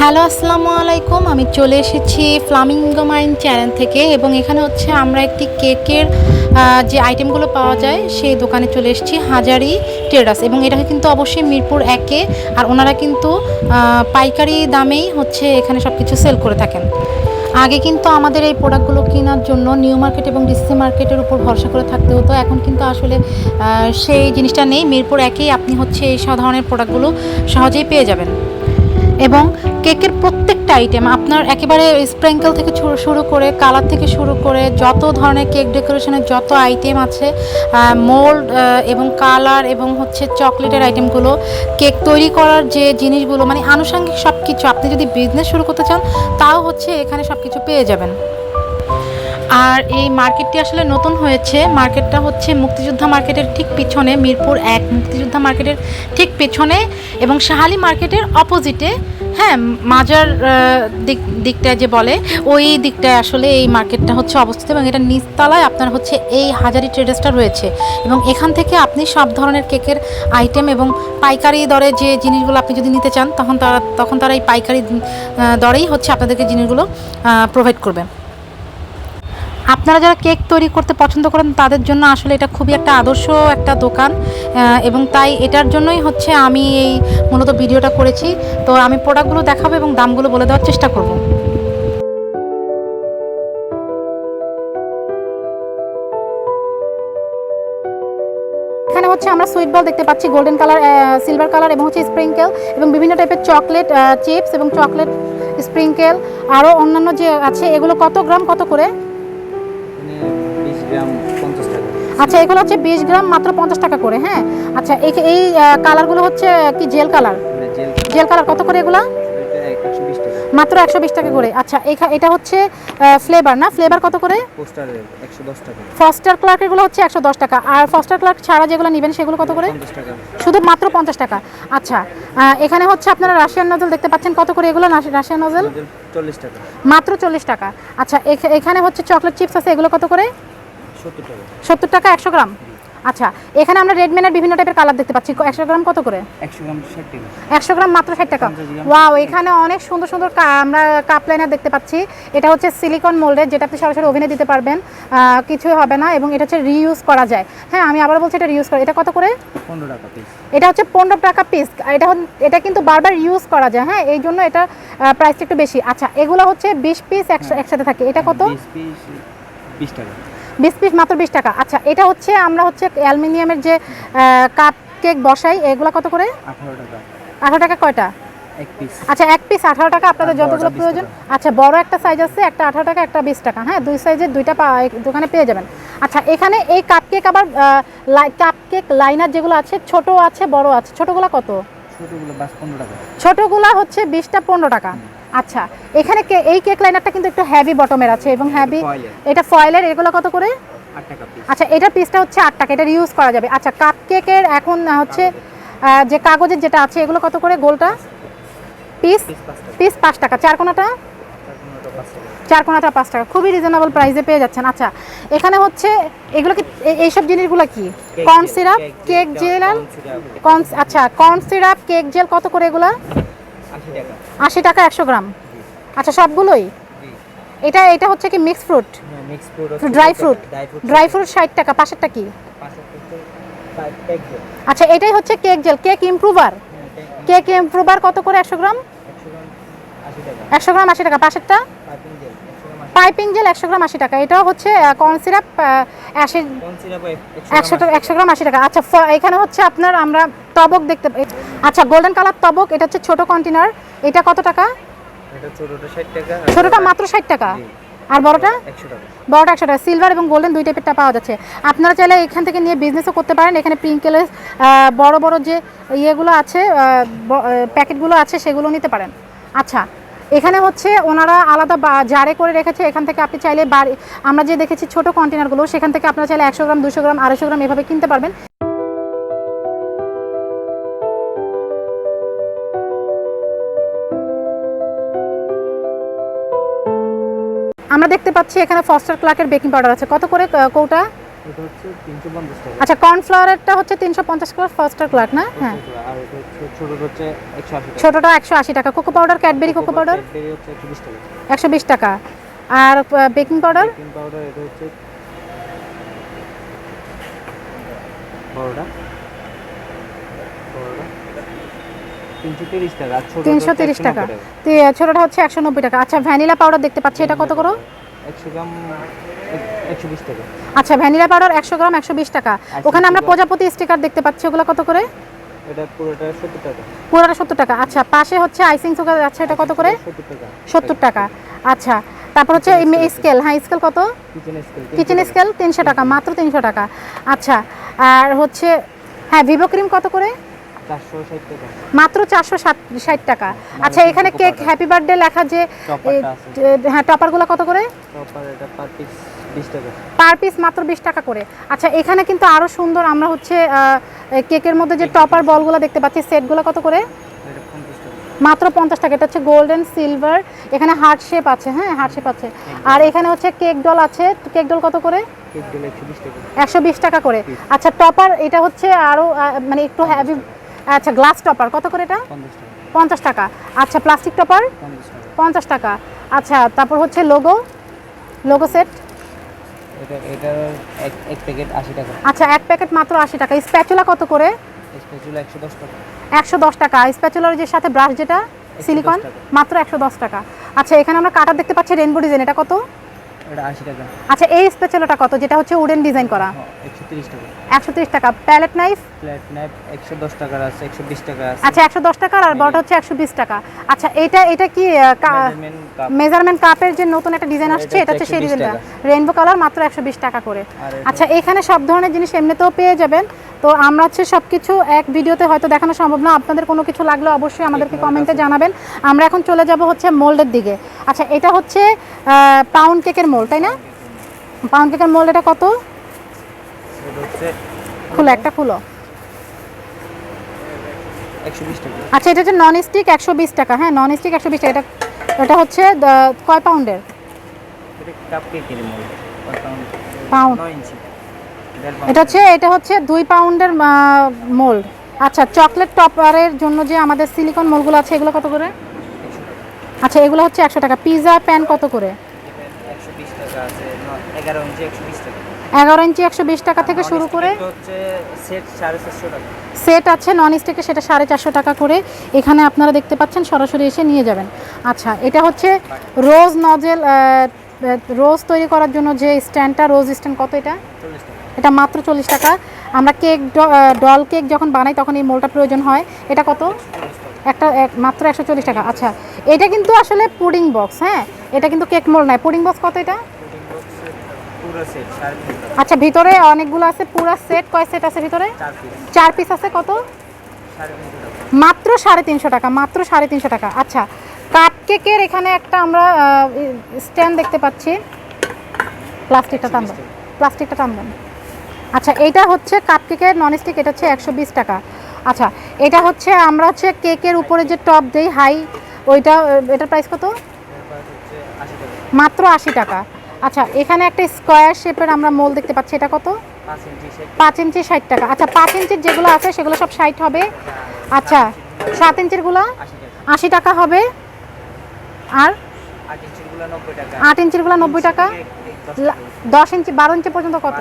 Hello, আসসালামু আলাইকুম। আমি চলে এসেছি ফ্লামিঙ্গো মাইন চ্যানেল থেকে এবং এখানে হচ্ছে আমরা একটি কেকের যে আইটেমগুলো পাওয়া যায়, সেই দোকানে চলে এসেছি হাজারি ট্রেডার্স এবং এটা কিন্তু অবশ্যই মিরপুর একে আর ওনারা কিন্তু পাইকারি দামেই হচ্ছে এখানে সব কিছু সেল করে থাকেন। আগে কিন্তু আমাদের এই প্রোডাক্টগুলো কেনার জন্য নিউ মার্কেট এবং ডিসি মার্কেটের উপর ভরসা করে থাকতে হতো। এখন কিন্তু আসলে সেই জিনিসটা নেই। মিরপুর একেই আপনি হচ্ছে এই সব ধরনের প্রোডাক্টগুলো সহজেই পেয়ে যাবেন। এবং কেকের প্রত্যেকটা আইটেম আপনার একেবারে স্প্রিঙ্কেল থেকে শুরু- করে কালার থেকে শুরু করে যত ধরনের কেক ডেকোরেশনের যত আইটেম আছে মোল্ড এবং কালার এবং হচ্ছে চকলেটের আইটেমগুলো কেক তৈরি করার যে জিনিসগুলো মানে আনুষঙ্গিক সব কিছু আপনি যদি বিজনেস শুরু করতে চান, তাও হচ্ছে এখানে সব কিছু পেয়ে যাবেন। আর এই মার্কেটটি আসলে নতুন হয়েছে। মার্কেটটা হচ্ছে মুক্তিযোদ্ধা মার্কেটের ঠিক পিছনে, মিরপুর এক মুক্তিযোদ্ধা মার্কেটের ঠিক পেছনে এবং শাহালি মার্কেটের অপোজিটে। হ্যাঁ মাজার দিক, দিকটায় যে বলে, ওই দিকটায় আসলে এই মার্কেটটা হচ্ছে অবস্থিত এবং এটা নিচতলায় আপনার হচ্ছে এই হাজারি ট্রেডার্সটা রয়েছে। এবং এখান থেকে আপনি সব ধরনের কেকের আইটেম এবং পাইকারি দরে যে জিনিসগুলো আপনি যদি নিতে চান, তখন তারা তখন তারা এই পাইকারি দরেই হচ্ছে আপনাদেরকে জিনিসগুলো প্রোভাইড করবে। আপনারা যারা কেক তৈরি করতে পছন্দ করেন, তাদের জন্য আসলে এটা খুবই একটা আদর্শ একটা দোকান এবং তাই এটার জন্যই হচ্ছে আমি এই মূলত ভিডিওটা করেছি। তো আমি প্রোডাক্টগুলো দেখাবো এবং দামগুলো বলে দেওয়ার চেষ্টা করব। এখানে হচ্ছে আমরা সুইট বল দেখতে পাচ্ছি গোল্ডেন কালার সিলভার কালার এবং হচ্ছে স্প্রিঙ্কেল এবং বিভিন্ন টাইপের চকলেট চিপস এবং চকলেট স্প্রিঙ্কেল আরও অন্যান্য যে আছে, এগুলো কত গ্রাম, কত করে? আচ্ছা এগুলো হচ্ছে বিশ গ্রাম মাত্র পঞ্চাশ টাকা করে হ্যাঁ? আচ্ছা এই- এই কালারগুলো হচ্ছে কি জেল কালার? মানে জেল কালার। কত করে এগুলো? মাত্র একশো বিশ টাকা করে। আচ্ছা এটা হচ্ছে ফ্লেভার না? ফ্লেভার কত করে? ফস্টার ক্লার্ক এগুলো হচ্ছে একশো দশ টাকা। আর ফস্টার ক্লার্ক ছাড়া যেগুলো নেবেন সেগুলো কত করে? শুধু মাত্র পঞ্চাশ টাকা। আচ্ছা এখানে হচ্ছে আপনারা রাশিয়ান নজল দেখতে পাচ্ছেন কত করে এগুলো রাশি- রাশিয়ান নজল চল্লিশ টাকা। মাত্র চল্লিশ টাকা। আচ্ছা এখ- এখানে হচ্ছে চকলেট চিপস আছে এগুলো কত করে? সত্তর টাকা। একশো গ্রাম? আচ্ছা এখানে আমরা রেডমেনের বিভিন্ন টাইপের কালার দেখতে পাচ্ছি। একশো গ্রাম কত করে? একশো গ্রাম মাত্র ষাট টাকা। ওয়াও এখানে অনেক সুন্দর সুন্দর আমরা কাপ লাইনার দেখতে পাচ্ছি। এটা হচ্ছে সিলিকন মোল্ডের যেটা আপনি সরাসরি ওভেনে দিতে পারবেন। কিছুই হবে না এবং এটা হচ্ছে রিইউজ করা যায়। হ্যাঁ আমি আবার বলছি এটা রিউজ করা এটা কত করে? পনেরো টাকা পিস এটা হচ্ছে পনেরো টাকা পিস এটা এটা কিন্তু বারবার ইউজ করা যায়। হ্যাঁ এই জন্য এটা প্রাইসটা একটু বেশি। আচ্ছা এগুলো হচ্ছে বিশ পিস একসাথে থাকে। এটা কত? বিশ টাকা। বিশ পিস মাত্র বিশ টাকা। আচ্ছা এটা হচ্ছে আমরা হচ্ছে অ্যালুমিনিয়ামের যে কাপ কেক বসাই এগুলো কত করে? আঠারো টাকা। আঠারো টাকা কয়টা? এক পিস। আচ্ছা এক পিস আঠারো টাকা আপনাদের যতগুলো প্রয়োজন। আচ্ছা বড় একটা সাইজ আছে একটা আঠারো টাকা একটা বিশ টাকা। হ্যাঁ দুই সাইজের দুইটা দোকানে পেয়ে যাবেন। আচ্ছা এখানে এই কাপ কেক আবার কাপ কেক লাইনার যেগুলো আছে ছোট আছে বড় আছে ছোটগুলো কত? ছোটোগুলো বাস টাকা। ছোটগুলা হচ্ছে বিশটা পনেরো টাকা। আচ্ছা এখানে এই কেক লাইনারটা কিন্তু একটু হ্যাভি বটমের আছে এবং হ্যাভি এটা ফয়েলের এগুলো কত করে? আচ্ছা এটার পিসটা হচ্ছে আট টাকা এটা ইউজ করা যাবে। আচ্ছা কাপ কেকের এখন হচ্ছে যে কাগজের যেটা আছে এগুলো কত করে গোলটা? পিস পিস পাঁচ টাকা। চার কোনাটা? চার কোনাটা পাঁচ টাকা। খুবই রিজনেবল প্রাইসে পেয়ে যাচ্ছেন। আচ্ছা এখানে হচ্ছে এগুলো কি এইসব জিনিসগুলো কি? Corn syrup cake gel corn আচ্ছা কর্ন সিরাপ কেক জেল কত করে এগুলো? আশি টাকা। একশো গ্রাম। আচ্ছা সবগুলোই? এটা এটা হচ্ছে কি mix fruit mix fruit dry fruit dry fruit ষাট টাকা পাশেরটা কি? আচ্ছা এটাই হচ্ছে cake gel cake improver cake improver কত করে? একশো গ্রাম? একশো গ্রাম আশি টাকা। পাশেরটা? পাইপিং জেল একশো গ্রাম আশি টাকা। এটাও হচ্ছে কর্ন সিরাপ একশো টাকা একশো গ্রাম আশি টাকা। আচ্ছা এখানে হচ্ছে আপনার আমরা টবক দেখতে পাই। আচ্ছা গোল্ডেন কালার টবক এটা হচ্ছে ছোট কন্টেনার এটা কত টাকা? ছোটটা মাত্র ষাট টাকা। আর বড়টা? বড়টা একশো টাকা। সিলভার এবং গোল্ডেন দুই টাইপেরটা পাওয়া যাচ্ছে। আপনারা চাইলে এখান থেকে নিয়ে বিজনেসও করতে পারেন। এখানে প্রিঙ্কেলের বড় বড় যে ইয়েগুলো আছে প্যাকেটগুলো আছে সেগুলো নিতে পারেন। আচ্ছা এখানে হচ্ছে ওনারা আলাদা জারে করে রেখেছে। এখান থেকে আপনি চাইলে বাড়ি, আমরা যে দেখেছি ছোট কন্টেনারগুলো সেখান থেকে আপনারা চাইলে একশো গ্রাম, দুশো গ্রাম, আড়াইশো গ্রাম এভাবে কিনতে পারবেন। আমরা দেখতে পাচ্ছি এখানে ফস্টার ক্লার্কের বেকিং পাউডার আছে। কত করে কৌটা? এটা হচ্ছে তিনশো পঞ্চাশ টাকা। আচ্ছা কর্নফ্লাওয়ারটা হচ্ছে তিনশো পঞ্চাশ করে ফস্টার ক্লার্ক না? হ্যাঁ। আর এটা হচ্ছে ছোটোটা হচ্ছে একশো আশি টাকা। ছোটোটা একশো আশি টাকা। Cocoa powder Cadbury cocoa powder Cadbury হচ্ছে একশো বিশ টাকা। একশো বিশ টাকা। আর বেকিং পাউডার বেকিং পাউডার এটা হচ্ছে বড়টা তিনশো তিরিশ টাকা। ছোটোটা হচ্ছে তিরিশ 190 টাকা। তো এ, ছোটোটা হচ্ছে একশো নব্বই টাকা। আচ্ছা ভ্যানিলা পাউডার দেখতে পাচ্ছি এটা কত করে? একশো গ্রাম টাকা। আচ্ছা ভ্যানিলা পাউডার একশো গ্রাম একশো বিশ টাকা। ওখানে আমরা প্রজাপতি স্টিকার দেখতে পাচ্ছি ওগুলো কত করে? এটা পুরোটা সত্তর টাকা। পুরোটা সত্তর টাকা। আচ্ছা পাশে হচ্ছে আইসিং সুগার আছে এটা কত করে? সত্তর টাকা। সত্তর টাকা। আচ্ছা তারপর হচ্ছে স্কেল হ্যাঁ স্কেল কত? কিচেন স্কেল কিচেন স্কেল তিনশো টাকা মাত্র তিনশো টাকা। আচ্ছা আর হচ্ছে হ্যাঁ ভিভো ক্রিম কত করে? মাত্র চারশো ষাট টাকা। আচ্ছা এখানে কেক হ্যাপি বার্থডে লেখা যে হ্যাঁ টপারগুলো কত করে? টপার এটা পার পিস বিশ টাকা পার পিস মাত্র বিশ টাকা করে। আচ্ছা এখানে কিন্তু আরও সুন্দর আমরা হচ্ছে কেকের মধ্যে যে টপার বলগুলো দেখতে পাচ্ছি সেটগুলো কত করে? মাত্র পঞ্চাশ টাকা। এটা হচ্ছে গোল্ডেন সিলভার এখানে হার্ট শেপ আছে হ্যাঁ হার্ট শেপ আছে। আর এখানে হচ্ছে কেক ডল আছে। কেক ডল কত করে? একশো বিশ টাকা। করে। আচ্ছা টপার এটা হচ্ছে আরও মানে একটু হ্যাভি আচ্ছা গ্লাস টপার কত করে এটা? পঞ্চাশ টাকা। আচ্ছা প্লাস্টিক টপার পঞ্চাশ টাকা। আচ্ছা তারপর হচ্ছে লোগো লোগো সেট এটা এটা এক এক প্যাকেট আশি টাকা। আচ্ছা এক প্যাকেট মাত্র আশি টাকা। স্প্যাচুলা কত করে? স্প্যাচুলা একশো দশ টাকা। একশো দশ টাকা। স্প্যাচুলার যে সাথে ব্রাশ যেটা সিলিকন মাত্র একশো দশ টাকা। আচ্ছা এখানে আমরা কাটার দেখতে পাচ্ছি রেনবো ডিজাইন এটা কত? এটা আশি টাকা। আচ্ছা এই স্প্যাচুলাটা কত? যেটা হচ্ছে উডেন ডিজাইন করা। একশো তিরিশ টাকা। প্যালেট নাইফ ফ্ল্যাট নাইফ একশো দশ টাকার আছে একশো বিশ টাকা আছে। আচ্ছা একশো দশ টাকার আর বড়টা হচ্ছে একশো বিশ টাকা। আচ্ছা এটা এটা কি মেজারমেন্ট কাপের যে নতুন একটা ডিজাইন আসছে এটা হচ্ছে সেই হচ্ছে 120 ডিজাইনটা রেইনবো কালার মাত্র একশো বিশ টাকা করে। আচ্ছা এখানে সব ধরনের জিনিস এমনিতেও পেয়ে যাবেন। তো আমরা হচ্ছে সব কিছু এক ভিডিওতে হয়তো দেখানো সম্ভব না। আপনাদের কোনো কিছু লাগলে অবশ্যই আমাদেরকে কমেন্টে জানাবেন। আমরা এখন চলে যাব হচ্ছে মোল্ডের দিকে। আচ্ছা এটা হচ্ছে পাউন্ড কেকের মোল্ড তাই না? পাউন্ড কেকের মোল্ড এটা কত? এটা হচ্ছে খুলো একটা টাকা। আচ্ছা এটা হচ্ছে নন স্টিক একশো বিশ টাকা। হ্যাঁ নন স্টিক একশো বিশ টাকা। এটা এটা হচ্ছে কয় পাউন্ডের? এটা মোল পাউন্ড? ইঞ্চি। এটা হচ্ছে এটা হচ্ছে দুই পাউন্ডের মোল্ড আচ্ছা চকলেট টপারের জন্য যে আমাদের সিলিকন মোলগুলো আছে এগুলো কত করে? আচ্ছা এগুলো হচ্ছে একশো টাকা। পিৎজা প্যান কত করে? একশো বিশ টাকা আছে এগারো ইঞ্চি একশো বিশ টাকা। এগারো ইঞ্চি একশো বিশ টাকা থেকে শুরু করে সেট আছে নন স্টিকে সেটা সাড়ে চারশো টাকা করে। এখানে আপনারা দেখতে পাচ্ছেন সরাসরি এসে নিয়ে যাবেন। আচ্ছা এটা হচ্ছে রোজ নজেল রোজ তৈরি করার জন্য যে স্ট্যান্ডটা রোজ স্ট্যান্ড কত এটা? এটা মাত্র চল্লিশ টাকা। আমরা কেক ডল কেক যখন বানাই তখন এই মোলটা প্রয়োজন হয়। এটা কত? একটা এক- মাত্র একশো চল্লিশ টাকা। আচ্ছা এটা কিন্তু আসলে পুডিং বক্স হ্যাঁ? এটা কিন্তু কেক মোল নয়। পুডিং বক্স কত এটা পুডিং বক্স পুরো সেট সাড়ে তিন টাকা আচ্ছা ভিতরে অনেকগুলো আছে পুরো সেট কয় সেট আছে ভিতরে? চার পিস আছে কত? মাত্র সাড়ে তিনশো টাকা মাত্র সাড়ে তিনশো টাকা। আচ্ছা কাপ কেকের এখানে একটা আমরা স্ট্যান্ড দেখতে পাচ্ছি। প্লাস্টিকটা টানবেন প্লাস্টিকটা টানবেন আচ্ছা এটা হচ্ছে কাপ কেকের ননস্টিক এটা হচ্ছে একশো বিশ টাকা। আচ্ছা এটা হচ্ছে আমরা হচ্ছে কেকের উপরে যে টপ দেই হাই ওইটা এটার প্রাইস কত? মাত্র আশি টাকা। আচ্ছা এখানে একটা স্কোয়ার শেপের আমরা মোল দেখতে পাচ্ছি এটা কত? পাঁচ ইঞ্চি ষাট টাকা। আচ্ছা পাঁচ ইঞ্চির যেগুলো আছে সেগুলো সব ষাট হবে? আচ্ছা সাত ইঞ্চিরগুলো? আশি টাকা। আশি টাকা হবে। আর? আট ইঞ্চিরগুলো নব্বই টাকা। দশ ইঞ্চি বারো ইঞ্চি পর্যন্ত কত?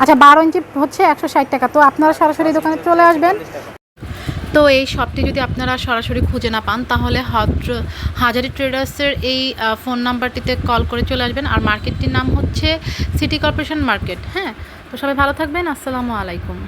আচ্ছা বারো ইঞ্চি হচ্ছে একশো ষাট টাকা। তো আপনারা সরাসরি দোকানে চলে আসবেন। তো এই শপটি যদি আপনারা সরাসরি খুঁজে না পান, তাহলে হাজারি ট্রেডার্সের এই ফোন নাম্বারটিতে কল করে চলে আসবেন। আর মার্কেটটির নাম হচ্ছে সিটি কর্পোরেশন মার্কেট হ্যাঁ? তো সবাই ভালো থাকবেন। আসসালামু আলাইকুম।